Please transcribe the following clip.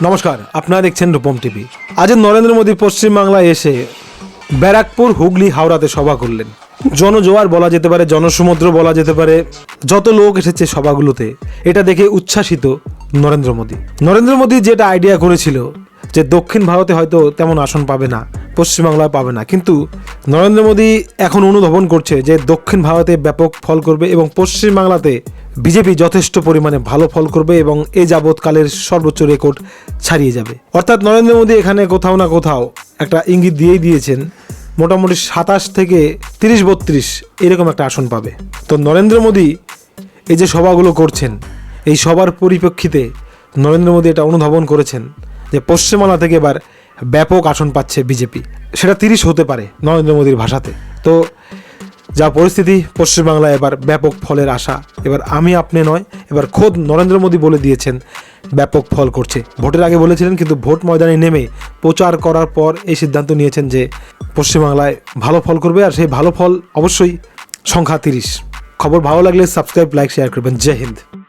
নমস্কার, আপনারা দেখছেন রূপম টিভি। আজ নরেন্দ্র মোদী পশ্চিমবাংলায় এসে ব্যারাকপুর, হুগলি, হাওড়াতে সভা করলেন। জনজোয়ার বলা যেতে পারে, জনসমুদ্র বলা যেতে পারে, যত লোক এসেছে সভাগুলোতে, এটা দেখে উচ্ছ্বাসিত নরেন্দ্র মোদী। নরেন্দ্র মোদী যেটা আইডিয়া করেছিল যে দক্ষিণ ভারতে হয়তো তেমন আসন পাবে না পশ্চিমবাংলায় পাবে না। কিন্তু নরেন্দ্র মোদী এখন অনুধাবন করছে যে দক্ষিণ ভারতে ব্যাপক ফল করবে এবং পশ্চিমবাংলাতে বিজেপি যথেষ্ট পরিমাণে ভালো ফল করবে এবং এ যাবৎকালের সর্বোচ্চ রেকর্ড ছাড়িয়ে যাবে। অর্থাৎ নরেন্দ্র মোদী এখানে কোথাও না কোথাও একটা ইঙ্গিত দিয়েই দিয়েছেন, মোটামুটি সাতাশ থেকে তিরিশ বত্রিশ এরকম একটা আসন পাবে। তো নরেন্দ্র মোদী এই যে সভাগুলো করছেন, এই সবার পরিপ্রেক্ষিতে নরেন্দ্র মোদী এটা অনুধাবন করেছেন যে পশ্চিমবাংলা থেকে এবার ব্যাপক আসন পাচ্ছে বিজেপি। সেটা তিরিশ হতে পারে নরেন্দ্র মোদীর ভাষাতে। তো যা পরিস্থিতি, পশ্চিমবাংলায় এবার ব্যাপক ফলের আশা। এবার আমি আপনি নয়, এবার খোদ নরেন্দ্র মোদী বলে দিয়েছেন, ব্যাপক ফল করছে। ভোটের আগে বলেছিলেন, কিন্তু ভোট ময়দানে নেমে প্রচার করার পর এই সিদ্ধান্ত নিয়েছেন যে পশ্চিমবাংলায় ভালো ফল করবে, আর সেই ভালো ফল অবশ্যই সংখ্যা তিরিশ। খবর ভালো লাগলে সাবস্ক্রাইব, লাইক, শেয়ার করবেন। জয় হিন্দ।